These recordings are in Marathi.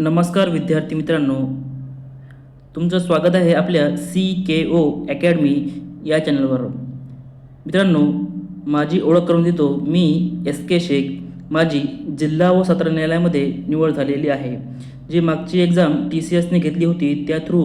नमस्कार विद्यार्थी मित्रांनो. तुमचं स्वागत आहे आपल्या सी के ओ अकॅडमी या चॅनलवर. मित्रांनो माझी ओळख करून देतो मी एस के शेख. माझी जिल्हा व सत्र न्यायालयामध्ये निवड झालेली आहे. जी मागची एक्झाम टी सी एसने घेतली होती त्या थ्रू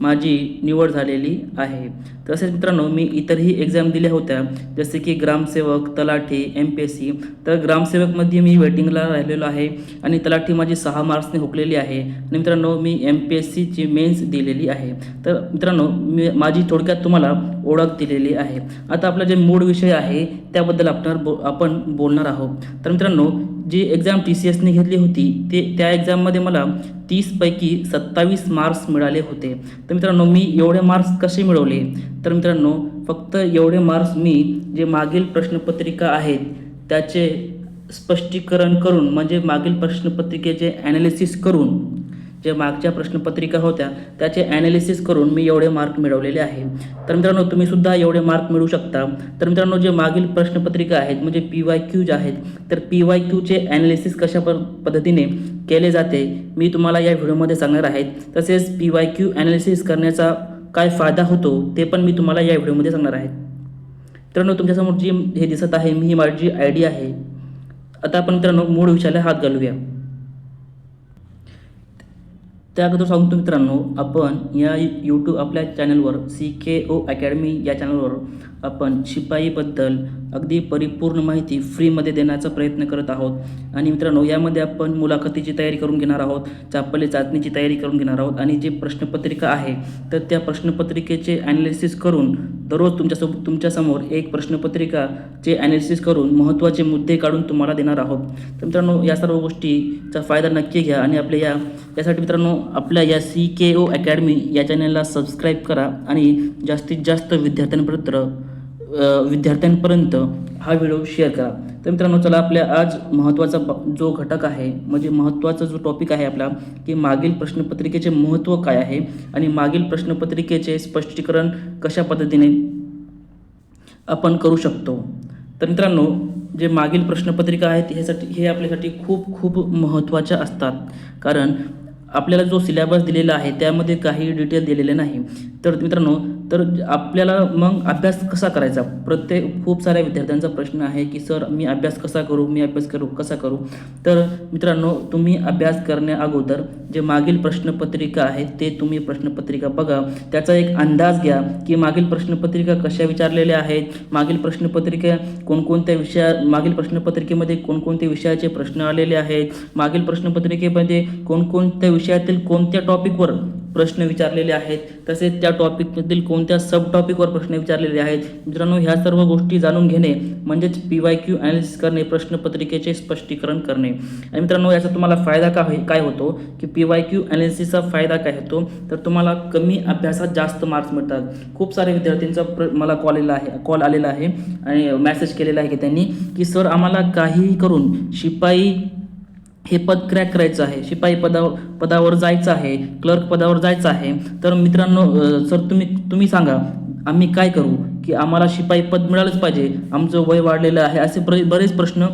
माझी निवड झालेली आहे. तसेच मित्रांनो मी इतरही एक्झाम दिल्या होत्या जसे की ग्रामसेवक तलाठी एम पी एस सी तर ग्रामसेवकमध्ये मी वेटिंगला राहिलेलो आहे आणि तलाठी माझी सहा मार्क्सने हुकलेली आहे. आणि मित्रांनो मी एम पी एस सीची मेन्स दिलेली आहे. तर मित्रांनो मी माझी थोडक्यात तुम्हाला ओळख दिलेली आहे. आता आपला जे मूळ विषय आहे त्याबद्दल आपण बो आपण बोलणार आहोत. तर मित्रांनो जी एक्झाम टी सी एसने घेतली होती ते त्या एक्झाममध्ये मला तीसपैकी सत्तावीस मार्क्स मिळाले होते. तर मित्रांनो मी एवढे मार्क्स कसे मिळवले? तर मित्रांनो फक्त एवढे मार्क्स मी जे मागील प्रश्नपत्रिका आहेत त्याचे स्पष्टीकरण करून म्हणजे मागील प्रश्नपत्रिकेचे ॲनालिसिस करून जे मागच्या प्रश्नपत्रिका होत्या त्याचे ॲनालिसिस करून मी एवढे मार्क मिळवलेले आहे. तर मित्रांनो तुम्ही सुद्धा एवढे मार्क मिळवू शकता. तर मित्रांनो जे मागील प्रश्नपत्रिका आहेत म्हणजे पी वाय क्यूज आहेत तर पी वाय क्यूचे ॲनालिसिस कशा प पद्धतीने केले जाते मी तुम्हाला या व्हिडिओमध्ये सांगणार आहेत. तसेच पी वाय क्यू ॲनालिसिस करण्याचा काय फायदा होतो ते पण मी तुम्हाला या व्हिडिओमध्ये सांगणार आहे. मित्रांनो तुमच्यासमोर जी हे दिसत आहे मी ही माझी आय डी आहे. आता आपण मित्रांनो मूळ विषयाला हात घालूया. त्या अगोदर सांगतो मित्रांनो आपण या यूट्यूब आपल्या चॅनलवर सी के ओ अकॅडमी या चॅनलवर आपण शिपाईबद्दल अगदी परिपूर्ण माहिती फ्रीमध्ये देण्याचा प्रयत्न करत आहोत. आणि मित्रांनो यामध्ये आपण मुलाखतीची तयारी करून घेणार आहोत चापले चाचणीची तयारी करून घेणार आहोत आणि जे प्रश्नपत्रिका आहे तर त्या प्रश्नपत्रिकेचे ॲनालिसिस करून दररोज तुमच्यासोबत तुमच्यासमोर एक प्रश्नपत्रिकाचे ॲनालिसिस करून महत्त्वाचे मुद्दे काढून तुम्हाला देणार आहोत. तर मित्रांनो या सर्व गोष्टीचा फायदा नक्की घ्या आणि आपल्या या यासाठी मित्रांनो आपल्या या सी के ओ अकॅडमी या चॅनलला सबस्क्राईब करा आणि जास्तीत जास्त विद्यार्थ्यांपर्यंत विद्यार्थ्यांपर्यंत हा व्हिडिओ शेअर करा. तर मित्रांनो चला आपल्या आज महत्त्वाचा ब- जो घटक आहे म्हणजे महत्त्वाचा जो टॉपिक आहे आपला की मागील प्रश्नपत्रिकेचे महत्त्व काय आहे आणि मागील प्रश्नपत्रिकेचे स्पष्टीकरण कशा पद्धतीने आपण करू शकतो. तर मित्रांनो जे मागील प्रश्नपत्रिका आहेत ह्यासाठी हे आपल्यासाठी खूप खूप महत्त्वाच्या असतात. कारण आपल्याला जो सिलेबस दिलेला आहे त्यामध्ये काही डिटेल दिलेले नाही. तर मित्रांनो तर आपल्याला मग अभ्यास कसा करायचा? प्रत्येक खूप साऱ्या विद्यार्थ्यांचा प्रश्न आहे की सर मी अभ्यास कसा करू? मी अभ्यास करू कसा करू? तर मित्रांनो तुम्ही अभ्यास करण्या अगोदर जे मागील प्रश्नपत्रिका आहेत ते तुम्ही प्रश्नपत्रिका बघा. त्याचा एक अंदाज घ्या की मागील प्रश्नपत्रिका कशा विचारलेल्या आहेत? मागील प्रश्नपत्रिका कोणकोणत्या विषया मागील प्रश्नपत्रिकेमध्ये कोणकोणत्या विषयाचे प्रश्न आलेले आहेत? मागील प्रश्नपत्रिकेमध्ये कोणकोणत्या विषयातील कोणत्या टॉपिकवर प्रश्न विचारलेले आहेत. तसेच त्या टॉपिकमधील कोणत्या सब टॉपिकवर प्रश्न विचारलेले आहेत? मित्रांनो ह्या सर्व गोष्टी जाणून घेणे म्हणजेच पी वाय क्यू ॲनालिसिस करणे प्रश्नपत्रिकेचे स्पष्टीकरण करणे. आणि मित्रांनो याचा तुम्हाला फायदा का होई काय होतो? की पी वाय क्यू ॲनालिसिसचा फायदा काय होतो? तर तुम्हाला कमी अभ्यासात जास्त मार्क्स मिळतात. खूप सारे विद्यार्थ्यांचा प्र मला कॉल आलेला आहे कॉल आलेला आहे. आणि मॅसेज केलेला आहे की त्यांनी की सर आम्हाला काहीही करून शिपाई हे पद क्रॅक करायचं आहे शिपाई पदावर पदावर जायचं आहे क्लर्क पदावर जायचं आहे. तर मित्रांनो सर तुम्ही तुम्ही सांगा आम्ही काय करू की आम्हाला शिपाई पद मिळालंच पाहिजे. आमचं वय वाढलेलं आहे असे बरे बरेच प्रश्न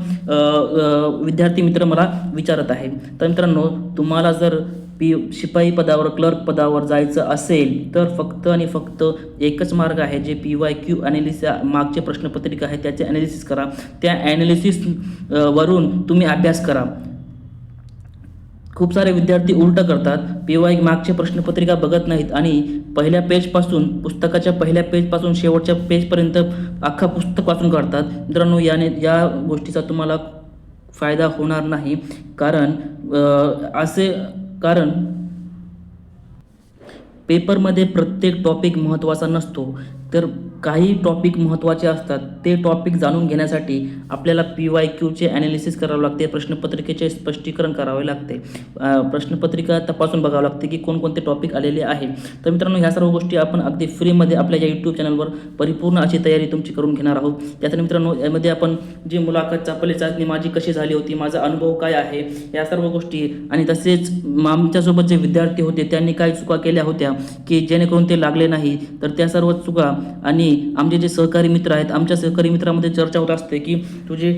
विद्यार्थी मित्र मला विचारत आहे. तर मित्रांनो तुम्हाला जर पी शिपाई पदावर क्लर्क पदावर जायचं असेल तर फक्त आणि फक्त एकच मार्ग आहे J P Y Q analysis मागचे प्रश्नपत्रिका आहे त्याचे ॲनालिसिस करा. त्या ॲनालिसिस वरून तुम्ही अभ्यास करा. खूप सारे विद्यार्थी उलटं करतात. पी वाय मागचे प्रश्नपत्रिका बघत नाहीत आणि पहिल्या पेजपासून पुस्तकाच्या पहिल्या पेजपासून शेवटच्या पेजपर्यंत अख्खा पुस्तक वाचून काढतात. मित्रांनो याने या गोष्टीचा तुम्हाला फायदा होणार नाही. कारण असे कारण पेपरमध्ये प्रत्येक टॉपिक महत्त्वाचा नसतो. तर काही टॉपिक महत्त्वाचे असतात. ते टॉपिक जाणून घेण्यासाठी आपल्याला पी वाय क्यूचे ॲनालिसिस करावं लागते. प्रश्नपत्रिकेचे स्पष्टीकरण करावे लागते. प्रश्नपत्रिका तपासून बघावं लागते की कोणकोणते टॉपिक आलेले आहे. तर मित्रांनो ह्या सर्व गोष्टी आपण अगदी फ्रीमध्ये आपल्या या यूट्यूब चॅनलवर परिपूर्ण अशी तयारी तुमची करून घेणार आहोत. त्यासाठी मित्रांनो यामध्ये आपण जी मुलाखत चापली चाचणी माझी कशी झाली होती माझा अनुभव काय आहे या सर्व गोष्टी आणि तसेच आमच्यासोबत जे विद्यार्थी होते त्यांनी काय चुका केल्या होत्या की जेणेकरून ते लागले नाही तर त्या सर्व चुका आणि आमचे जे सहकारी मित्र आहेत आमच्या सहकारी मित्रामध्ये चर्चा होत असते की तुझे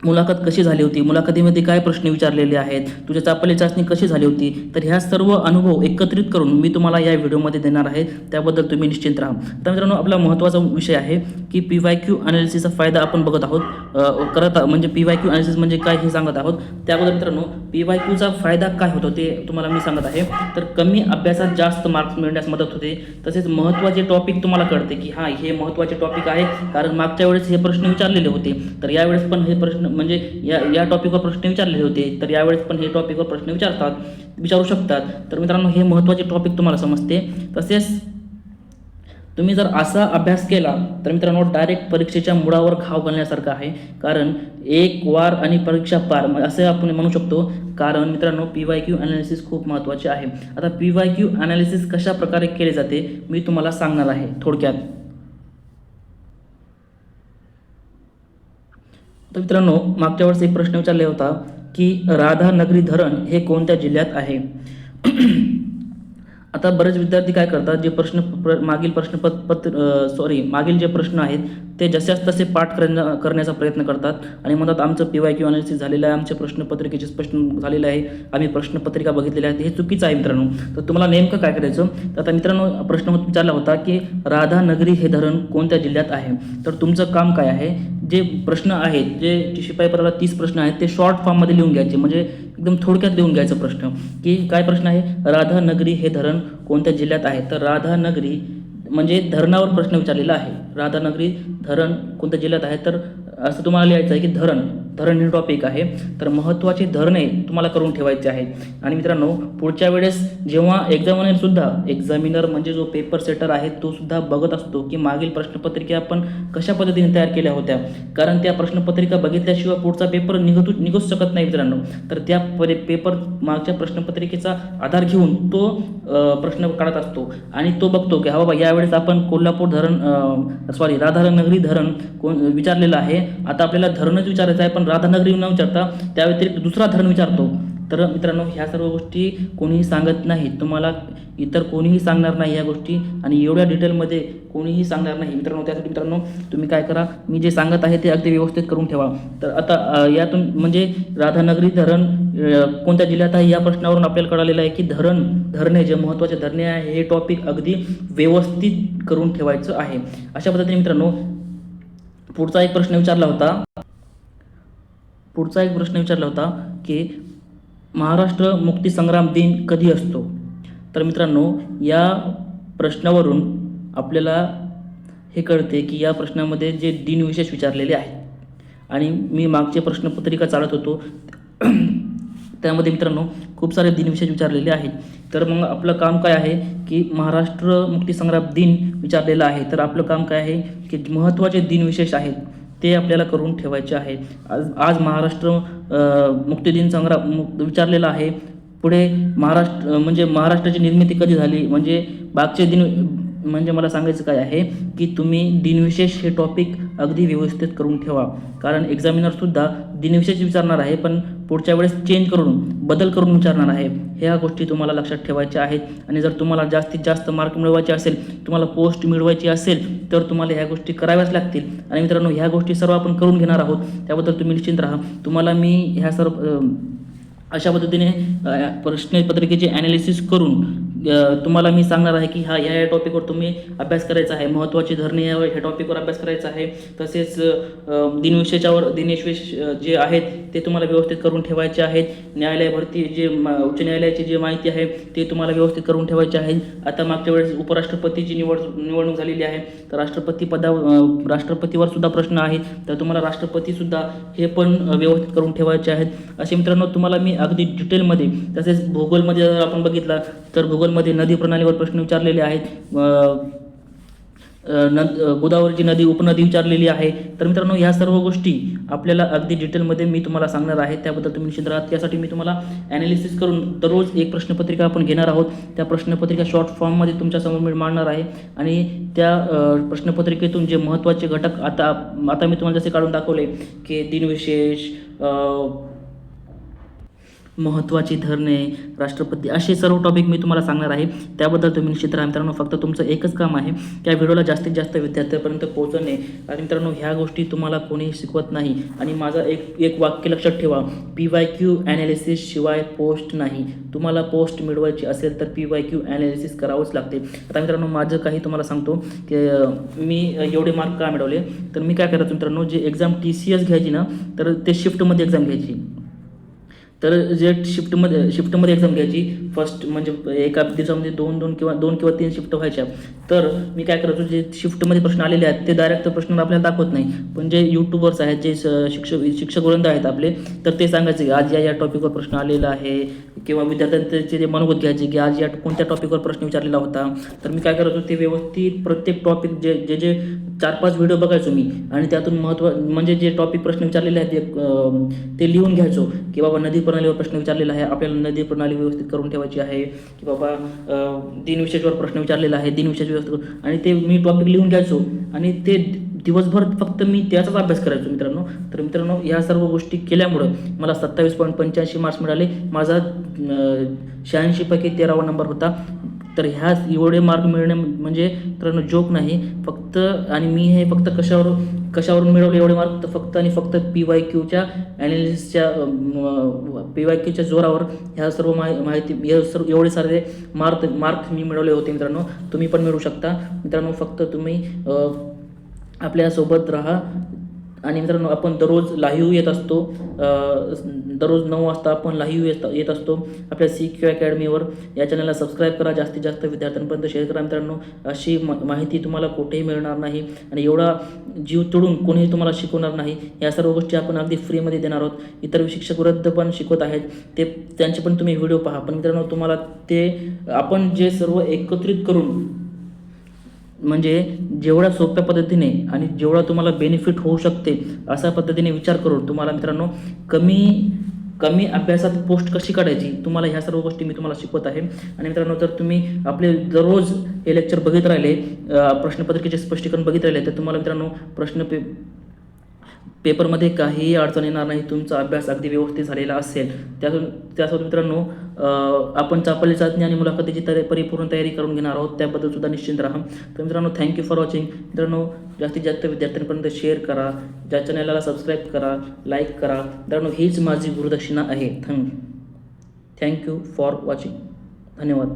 मुलाखत कशी झाली होती? मुलाखतीमध्ये काय प्रश्न विचारलेले आहेत? तुझ्या चापली चाचणी कशी झाली होती? तर ह्या सर्व अनुभव एकत्रित करून मी तुम्हाला या व्हिडिओमध्ये देणार आहे. त्याबद्दल तुम्ही निश्चिंत राहा. तर मित्रांनो आपला महत्त्वाचा विषय आहे की पी वाय क्यू अनालिसिसचा फायदा आपण बघत आहोत. करत म्हणजे पी वाय क्यू अनालिसिस म्हणजे काय हे सांगत आहोत. त्याबद्दल मित्रांनो पी वाय क्यूचा फायदा काय होतो ते तुम्हाला मी सांगत आहे. तर कमी अभ्यासात जास्त मार्क्स मिळण्यास मदत होते. तसेच महत्त्वाचे टॉपिक तुम्हाला कळते की हां हे महत्त्वाचे टॉपिक आहे. कारण मागच्या वेळेस हे प्रश्न विचारलेले होते. तर यावेळेस पण हे प्रश्न म्हणजे या या टॉपिकवर प्रश्न विचारलेले होते तर यावेळेस पण हे टॉपिकवर प्रश्न विचारतात विचारू शकतात. तर मित्रांनो हे महत्त्वाचे टॉपिक तुम्हाला समजते. तसेच तुम्ही जर असा अभ्यास केला तर मित्रांनो डायरेक्ट परीक्षेच्या मुळावर घाव घालण्यासारखं आहे. कारण एक वार आणि परीक्षा पार म- आपण म्हणू शकतो. कारण मित्रांनो पी वाय क्यू अनालिसिस खूप महत्त्वाचे आहे. आता पी वाय क्यू अनालिसिस कशा प्रकारे केले जाते मी तुम्हाला सांगणार आहे थोडक्यात. तर मित्रांनो मागच्या वेळेस एक प्रश्न विचारला होता की राधानगरी धरण हे कोणत्या जिल्ह्यात आहे? आता बरेच विद्यार्थी काय करतात जे प्रश्न प्र मागील प्रश्न पत, पत्र सॉरी मागील जे प्रश्न आहेत ते जशाच तसे पाठ करण्या करण्याचा प्रयत्न करतात आणि म्हणतात आमचं पी वाय क्यू अनालिसिस झालेलं आहे आमच्या प्रश्नपत्रिकेचे स्पष्ट झालेलं आहे आम्ही प्रश्नपत्रिका बघितलेल्या आहेत हे चुकीचं आहे मित्रांनो. तर तुम्हाला नेमकं काय करायचं? तर आता मित्रांनो प्रश्न विचारला होता की राधानगरी हे धरण कोणत्या जिल्ह्यात आहे? तर तुमचं काम काय आहे? जे प्रश्न आहेत जे जे शिपाई पदाला तीस प्रश्न आहेत ते शॉर्ट फॉर्ममध्ये लिहून घ्यायचे. म्हणजे एकदम थोडक्यात लिहून घ्यायचा प्रश्न. की काय प्रश्न आहे? राधानगरी हे धरण कोणत्या जिल्ह्यात आहे? तर राधानगरी म्हणजे धरणावर प्रश्न विचारलेला आहे. राधानगरी धरण कोणत्या जिल्ह्यात आहे? तर असं तुम्हाला लिहायचं आहे की धरण. धरण हे टॉपिक आहे. तर महत्त्वाचे धरणे तुम्हाला करून ठेवायचे आहे आणि मित्रांनो पुढच्या वेळेस जेव्हा एक्झामिनर सुद्धा एक्झामिनर म्हणजे जो पेपर सेटर आहे तो सुद्धा बघत असतो की मागील प्रश्नपत्रिका आपण कशा पद्धतीने तयार केल्या होत्या. कारण त्या प्रश्नपत्रिका बघितल्याशिवाय पुढचा पेपर निघतू निघूच शकत नाही मित्रांनो. तर त्या परि पेपर मागच्या प्रश्नपत्रिकेचा आधार घेऊन तो प्रश्न काढत असतो. आणि तो बघतो की हा बाबा यावेळेस आपण कोल्हापूर धरण सॉरी राधानगरी धरण कोण विचारलेलं आहे. आता आपल्याला धरणच विचारायचं आहे पण राधानगरी न विचारता त्या व्यतिरिक्त दुसरा धरण विचारतो. तर मित्रांनो ह्या सर्व गोष्टी कोणीही सांगत नाही. तुम्हाला इतर कोणीही सांगणार नाही या गोष्टी आणि एवढ्या डिटेलमध्ये कोणीही सांगणार नाही. मित्रांनो त्यासाठी मित्रांनो तुम्ही काय करा मी जे सांगत आहे ते अगदी व्यवस्थित करून ठेवा. तर आता यातून म्हणजे राधानगरी धरण कोणत्या जिल्ह्यात आहे या प्रश्नावरून आपल्याला कळालेलं आहे की धरण धरणे जे महत्त्वाचे धरणे आहे हे टॉपिक अगदी व्यवस्थित करून ठेवायचं आहे. अशा पद्धतीने मित्रांनो पुढचा एक प्रश्न विचारला होता. पुढचा एक प्रश्न विचारला होता की महाराष्ट्र मुक्तीसंग्राम दिन कधी असतो? तर मित्रांनो या प्रश्नावरून आपल्याला हे कळते की या प्रश्नामध्ये जे दिनविशेष विचारलेले आहेत. आणि मी मागचे प्रश्नपत्रिका चालत होतो. त्यामध्ये मित्रांनो खूप सारे दिनविशेष विचारलेले आहेत. तर मग आपलं काम काय आहे की महाराष्ट्र मुक्तीसंग्राम दिन विचारलेलं आहे. तर आपलं काम काय आहे की महत्त्वाचे दिनविशेष आहेत. ते आपल्याला करून ठेवायचे आहे. आज आज महाराष्ट्र मुक्तिदिन संग्रा संग्राम विचारलेला आहे. पुढे महाराष्ट्र म्हणजे महाराष्ट्राची निर्मिती कधी झाली? म्हणजे बागचे दिन म्हणजे मला सांगायचं काय आहे की तुम्ही दिनविशेष हे टॉपिक अगदी व्यवस्थित करून ठेवा. कारण एक्झामिनरसुद्धा दिनविशेष विचारणार आहे पण पुढच्या वेळेस चेंज करून बदल करून विचारणार आहे. ह्या गोष्टी तुम्हाला लक्षात ठेवायच्या आहेत. आणि जर तुम्हाला जास्तीत जास्त मार्क मिळवायचे असेल तुम्हाला पोस्ट मिळवायची असेल तर तुम्हाला ह्या गोष्टी कराव्याच लागतील. आणि मित्रांनो ह्या गोष्टी सर्व आपण करून घेणार आहोत. त्याबद्दल तुम्ही निश्चिंत राहा. तुम्हाला मी ह्या सर्व अशा पद्धतीने प्रश्नपत्रिकेचे ॲनालिसिस करून तुम्हाला मी सांगणार आहे की हा ह्या या टॉपिकवर तुम्ही अभ्यास करायचा आहे. महत्त्वाची धरणे यावर ह्या टॉपिकवर अभ्यास करायचा आहे. तसेच दिनविशेषावर दिनविशेष जे आहेत ते तुम्हाला व्यवस्थित करून ठेवायचे आहेत. न्यायालय भरती जे उच्च न्यायालयाची जी माहिती आहे ते तुम्हाला व्यवस्थित करून ठेवायचे आहे आता मागच्या वेळेस उपराष्ट्रपतीची निवड निवडणूक झालेली आहे तर राष्ट्रपती पदा राष्ट्रपतीवर सुद्धा प्रश्न आहे तर तुम्हाला राष्ट्रपतीसुद्धा हे पण व्यवस्थित करून ठेवायचे आहेत. असे मित्रांनो तुम्हाला मी अगदी डिटेलमध्ये तसेच भूगोलमध्ये जर आपण बघितला तर भूगोल मध्ये नदी प्रणालीवर प्रश्न विचारलेले आहेत. नद गोदावरीची नदी उपनदी विचारलेली आहे. तर मित्रांनो ह्या सर्व गोष्टी आपल्याला अगदी डिटेलमध्ये मी तुम्हाला सांगणार आहे. त्याबद्दल तुम्ही निश्चित राहा. त्यासाठी मी तुम्हाला ॲनालिसिस करून दररोज एक प्रश्नपत्रिका आपण घेणार आहोत. त्या प्रश्नपत्रिका शॉर्ट फॉर्ममध्ये तुमच्यासमोर मी मांडणार आहे. आणि त्या प्रश्नपत्रिकेतून जे महत्त्वाचे घटक आता आता मी तुम्हाला जसे काढून दाखवले की दिनविशेष महत्त्वाची धरणे राष्ट्रपती असे सर्व टॉपिक मी तुम्हाला सांगणार आहे. त्याबद्दल तुम्ही निश्चित राहा मित्रांनो फक्त तुमचं एकच काम आहे त्या व्हिडिओला जास्तीत जास्त विद्यार्थ्यांपर्यंत पोहोचवणे. आणि मित्रांनो ह्या गोष्टी तुम्हाला कोणीही शिकवत नाही. आणि माझा एक एक वाक्य लक्षात ठेवा. पी वाय क्यू ॲनालिसिस शिवाय पोस्ट नाही. तुम्हाला पोस्ट मिळवायची असेल तर पी वाय क्यू ॲनालिसिस करावंच लागते. आता मित्रांनो माझं काही तुम्हाला सांगतो की मी एवढे मार्क का मिळवले? तर मी काय करायचो मित्रांनो जे एक्झाम टी सी एस घ्यायची ना तर ते शिफ्टमध्ये एक्झाम घ्यायची. तर जे शिफ्टमध्ये शिफ्टमध्ये एक्झाम घ्यायची फर्स्ट म्हणजे एका दिवसामध्ये दोन दोन किंवा दोन किंवा तीन शिफ्ट व्हायच्या. तर मी काय करायचो जे शिफ्टमध्ये प्रश्न आलेले आहेत ते डायरेक्ट प्रश्न आपल्याला दाखवत नाही. पण जे यूट्यूबर्स आहेत जे शिक्षक शिक्षक वृंद आहेत आपले तर ते सांगायचे की आज या या टॉपिकवर प्रश्न आलेला आहे. किंवा विद्यार्थ्यांचे जे मनोगत घ्यायचे की आज या कोणत्या टॉपिकवर प्रश्न विचारलेला होता? तर मी काय करायचो ते व्यवस्थित प्रत्येक टॉपिक जे जे जे चार पाच व्हिडिओ बघायचो मी. आणि त्यातून महत्त्व म्हणजे जे टॉपिक प्रश्न विचारलेले आहेत ते ते लिहून घ्यायचो. की बाबा नदी प्रणालीवर प्रश्न विचारलेला आहे आपल्याला नदी प्रणाली व्यवस्थित करून ठेवायची आहे. की बाबा दिनविशेषवर प्रश्न विचारलेला आहे दिनविशेष व्यवस्थित आणि ते मी टॉपिक लिहून घ्यायचो. आणि ते दिवसभर फक्त मी त्याचाच अभ्यास करायचो मित्रांनो. तर मित्रांनो ह्या सर्व गोष्टी केल्यामुळं मला सत्तावीस पॉईंट पंच्याऐंशी मार्क्स मिळाले. माझा शहाऐंशीपैकी तेरावा नंबर होता. तर ह्या एवढे मार्क मिळणे म्हणजे मित्रांनो जोक नाही. फक्त आणि मी हे फक्त कशावर कशावरून मिळवले एवढे मार्क तर फक्त आणि फक्त पी वाय क्यूच्या ॲनालिसिसच्या पी वाय क्यूच्या जोरावर ह्या सर्व माहि माहिती हे सर्व एवढे सारे मार्क मार्क मी मिळवले होते मित्रांनो. तुम्ही पण मिळवू शकता. मित्रांनो फक्त तुम्ही आपल्यासोबत राहा. आणि मित्रांनो आपण दररोज लाईव्ह येत असतो दररोज नऊ वाजता आपण लाईव्ह येत येत असतो आपल्या सी क्यू अकॅडमीवर. या चॅनलला सबस्क्राईब करा जास्तीत जास्त विद्यार्थ्यांपर्यंत शेअर करा. मित्रांनो अशी माहिती तुम्हाला कुठेही मिळणार नाही आणि एवढा जीव तोडून कोणीही तुम्हाला शिकवणार नाही. या सर्व गोष्टी आपण अगदी फ्रीमध्ये देणार आहोत. इतर शिक्षक वृद्ध पण शिकवत आहेत. ते त्यांचे पण तुम्ही व्हिडिओ पहा. पण मित्रांनो तुम्हाला ते आपण जे सर्व एकत्रित करून म्हणजे जेवढ्या सोप्या पद्धतीने आणि जेवढा तुम्हाला बेनिफिट होऊ शकते अशा पद्धतीने विचार करून तुम्हाला मित्रांनो कमी कमी अभ्यासात पोस्ट कशी काढायची तुम्हाला ह्या सर्व गोष्टी मी तुम्हाला शिकवत आहे. आणि मित्रांनो जर तुम्ही आपले दररोज हे लेक्चर बघित राहिले प्रश्नपत्रिकेचे स्पष्टीकरण बघित राहिले तर तुम्हाला मित्रांनो प्रश्न पे पेपरमध्ये काहीही अडचण येणार नाही तुमचा अभ्यास अगदी व्यवस्थित झालेला असेल. त्यातून त्यासोबत मित्रांनो आपण चापली चाचणी आणि मुलाखतीची तरी परिपूर्ण तयारी करून घेणार आहोत. त्याबद्दल सुद्धा निश्चिंत राहा. तर मित्रांनो थँक्यू फॉर वॉचिंग मित्रांनो जास्तीत जास्त विद्यार्थ्यांपर्यंत शेअर करा. ज्या चॅनलला सबस्क्राईब करा लाईक करा. मित्रांनो हीच माझी गुरुदक्षिणा आहे. थँक थँक्यू फॉर वॉचिंग धन्यवाद.